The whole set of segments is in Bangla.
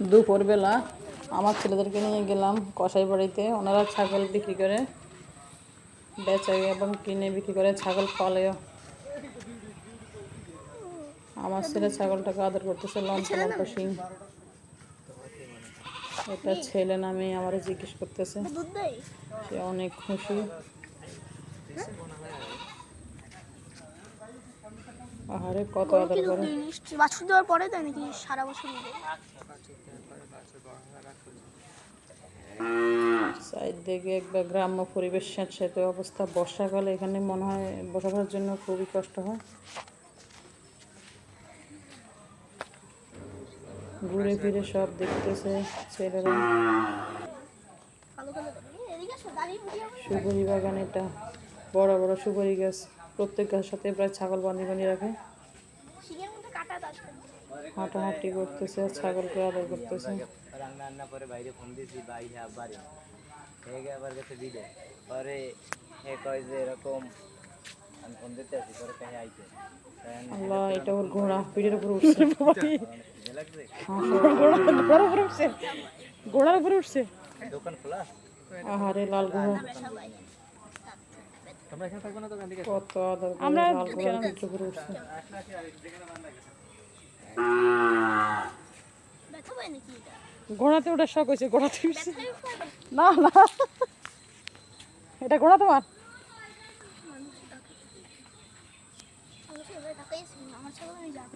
দুপুরবেলা আমার ছেলেদেরকে নিয়ে গেলাম কসাই বাড়িতে। ওনারা ছাগল বিক্রি করে বেচে এবং কিনে বিক্রি করে ছাগল পালেও। আমার ছেলে ছাগলটাকে আদর করতেছে লম্পা লম্পা শিং। এটা ছেলে নামে আমার জিজ্ঞেস করতেছে। সে অনেক খুশি। আহারে কত আদর করে। বাছুর দেওয়ার পরে তাই নাকি সারা বছর নেবে সাইড দিকে একবার গ্রাম্য পরিবেশ স্যাঁতস্যাঁতে অবস্থা বর্ষাকালে এখানে মনে হয় বসবাসের জন্য খুবই কষ্ট হয়। ঘুরে ফিরে সব দেখতেছে ছেলেরা। সুপারি বাগান এটা। বড় বড় সুপারি গাছ। প্রত্যেক গাছের সাথে প্রায় ছাগল বান্ধি বান্ধি রাখে। হাঁটাহাঁটি করতেছে আর ছাগলকে আদর করতেছে। রান্না রান্না করে বাইরে ফোন দিয়েছি ভাই হ্যাঁ বাড়ি হয়ে আবার গেছে দিলে পরে হে কয় যে এরকম আমি ফোন দিতে আছি পরে আইতে আল্লাহ এটা ওর ঘোড়া পিঠের উপর উঠছে। ঘোড়ার উপরে উঠছে। ঘোড়ার উপরে উঠছে। দোকান খোলা? আহারে লাল ঘোড়া। ঘোড়াতে ওটা শখ হয়েছে ঘোড়াতে উঠছে। না না। এটা ঘোড়া তোমার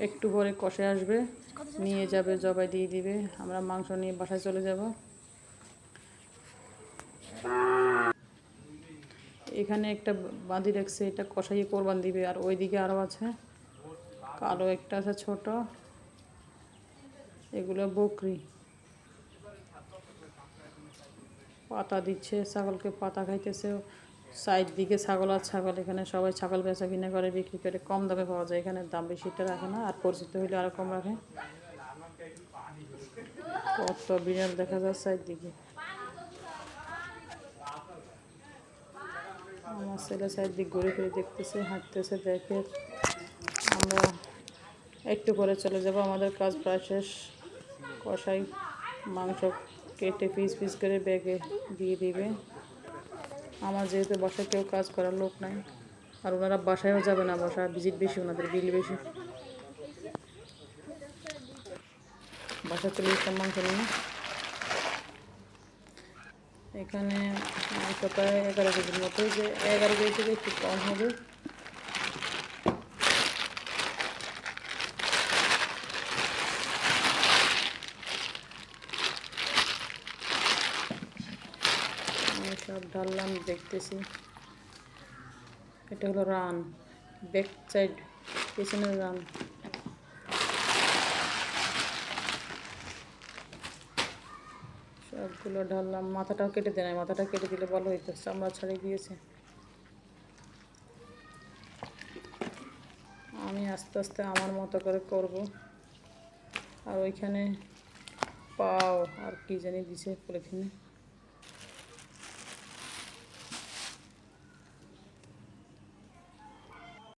একটু পরে কষে আসবে নিয়ে যাবে জবাই দিয়ে দিবে। আমরা মাংস নিয়ে বাসায় চলে যাব। এখানে একটা বাঁধি রাখছে, এটা কষাইয়ে কোরবান দিবে। আর ওইদিকে আরও আছে, কালো একটা আছে ছোট, এগুলো বকরি। পাতা দিচ্ছে, ছাগলকে পাতা খাইতেছে। সাইড দিকে ছাগল আর ছাগল, এখানে সবাই ছাগল বেচা কিনা করে, বিক্রি করে। কম দামে পাওয়া যায়, এখানে দাম বেশিটা রাখে না, আর পরিচিত হইলে আরও কম রাখে। কত বিড়াল দেখা যায় সাইড দিকে। আমার ছেলে সাইড দিক ঘুরে ফিরে দেখতেছে, হাঁটতেছে, দেখে আমরা একটু করে চলে যাব। আমাদের কাজ প্রায় শেষ। কষাই মাংস কেটে পিস পিস করে ব্যাগে দিয়ে দিবে। আমার যেহেতু বাসায় কেউ কাজ করার লোক নাই, আর ওনারা বাসায়ও যাবে না বাসা ভিজিট বেশি, ওনাদের বিল বেশি। বাসা চলে মাংস নিয়ে এখানে প্রায় এগারো কেজির মতো যে এগারো কেজি থেকে একটু কম হবে। সব ঢাললাম, দেখতেছি। এটা হলো রান ব্যাক সাইড পেছনের রান। সবগুলো ঢাললাম মাথাটাও কেটে দেয় মাথাটা কেটে দিলে ভালো হইতো, চামড়া ছাড়িয়ে দিয়েছে। আমি আস্তে আস্তে আমার মতো করে করব। আর ওইখানে পাও, আর কি জানি দিছে পলিথিনে।